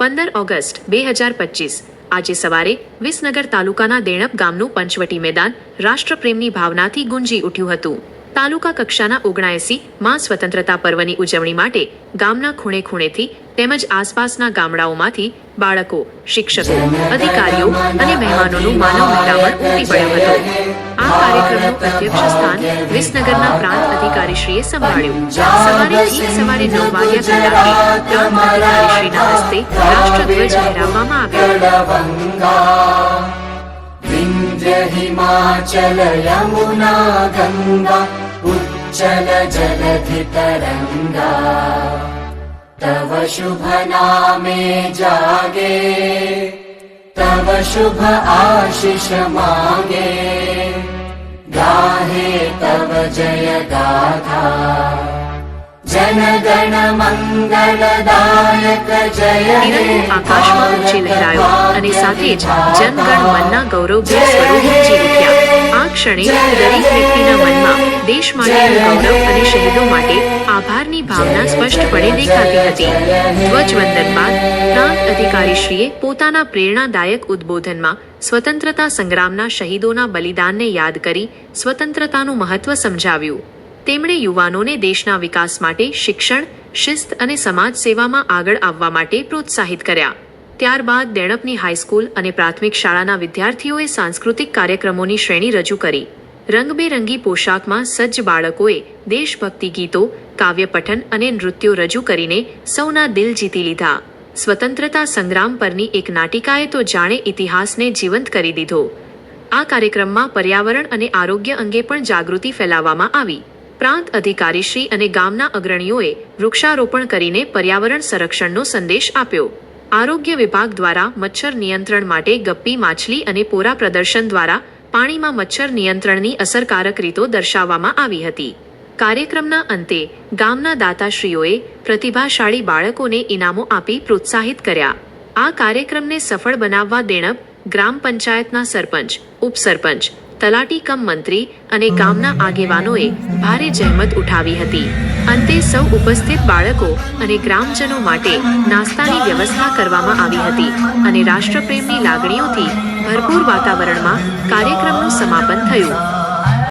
પંદર ઓગસ્ટ બે હજાર પચીસ. આજે સવારે વિસનગર તાલુકાના દેણપ ગામનું પંચવટી મેદાન રાષ્ટ્રપ્રેમની ભાવનાથી ગુંજી ઉઠ્યું હતું. તાલુકા કક્ષાના ઓગણાએસી માં સ્વતંત્રતા પર્વની ઉજવણી માટે ગામના ખૂણે ખૂણેથી તેમજ આસપાસના ગામડાઓમાંથી બાળકો, શિક્ષકો, અધિકારીઓ અને મહેમાનોનું માનવ મહેરામણ ઉમટી પડ્યું હતું. આ કાર્યક્રમનું અધ્યક્ષ સ્થાન વિસનગરના પ્રાંત અધિકારીશ્રીએ સંભાળ્યું સવારે ઠીક સવારે નવ વાગ્યા કલાકે પ્રાંત અધિકારીશ્રીના હસ્તે રાષ્ટ્રધ્વજ લહેરાવવામાં આવ્યો गङ्गा विन्द्य हिमाचल यमुना गङ्गा उच्चल जलधितरङ्गा तव शुभ नामे जागे तव शुभ आशिष मागे गाहे तव जय गाथा जनगण मङ्गलदायक जय हे તિરંગો આકાશમાં ઊંચે લહેરાયો અને સાથે જ જનગણ મનના ગૌરવભેર સ્વરો ગુંજી ઉઠ્યા આ ક્ષણે દરેક વ્યક્તિના મનમાં દેશ માટેનું ગૌરવ અને શહીદો માટે આભારની ભાવના સ્પષ્ટપણે દેખાતી હતી. ધ્વજવંદન બાદ પ્રાંત અધિકારીશ્રીએ પોતાના પ્રેરણાદાયક ઉદ્બોધનમાં સ્વતંત્રતા સંગ્રામના શહીદોના બલિદાનને યાદ કરી સ્વતંત્રતાનું મહત્વ સમજાવ્યું. તેમણે યુવાનોને દેશના વિકાસ માટે શિક્ષણ, શિસ્ત અને સમાજ સેવામાં આગળ આવવા માટે પ્રોત્સાહિત કર્યા. ત્યારબાદ દેણપની હાઈસ્કૂલ અને પ્રાથમિક શાળાના વિદ્યાર્થીઓએ સાંસ્કૃતિક કાર્યક્રમોની શ્રેણી રજૂ કરી. રંગબેરંગી પોશાકમાં સજ્જ બાળકોએ દેશભક્તિ ગીતો, કાવ્ય પઠન અને નૃત્યો રજૂ કરીને સૌના દિલ જીતી લીધા. સ્વતંત્રતા સંગ્રામ પરની એક નાટિકાએ તો જાણે ઇતિહાસને જીવંત કરી દીધો. આ કાર્યક્રમમાં પર્યાવરણ અને આરોગ્ય અંગે પણ જાગૃતિ ફેલાવવામાં આવી. પ્રાંત અધિકારીશ્રી અને ગામના અગ્રણીઓએ વૃક્ષારોપણ કરીને પર્યાવરણ સંરક્ષણનો સંદેશ આપ્યો. આરોગ્ય વિભાગ દ્વારા મચ્છર નિયંત્રણ માટે ગપ્પી માછલી અને પોરા પ્રદર્શન દ્વારા પાણીમાં મચ્છર નિયંત્રણની અસરકારક રીતો દર્શાવવામાં આવી હતી. કાર્યક્રમના અંતે ગામના દાતાશ્રીઓએ પ્રતિભાશાળી બાળકોને ઇનામો આપી પ્રોત્સાહિત કર્યા. આ કાર્યક્રમને સફળ બનાવવા દેણપ ગ્રામ પંચાયતના સરપંચ, ઉપસરપંચ તલાટી કમ મંત્રી અને ગામના આગેવાનોએ ભારે જહેમત ઉઠાવી હતી. અંતે સૌ ઉપસ્થિત બાળકો અને ગ્રામજનો માટે નાસ્તાની વ્યવસ્થા કરવામાં આવી હતી અને રાષ્ટ્રપ્રેમની લાગણીઓથી ભરપૂર વાતાવરણમાં કાર્યક્રમનું સમાપન થયું.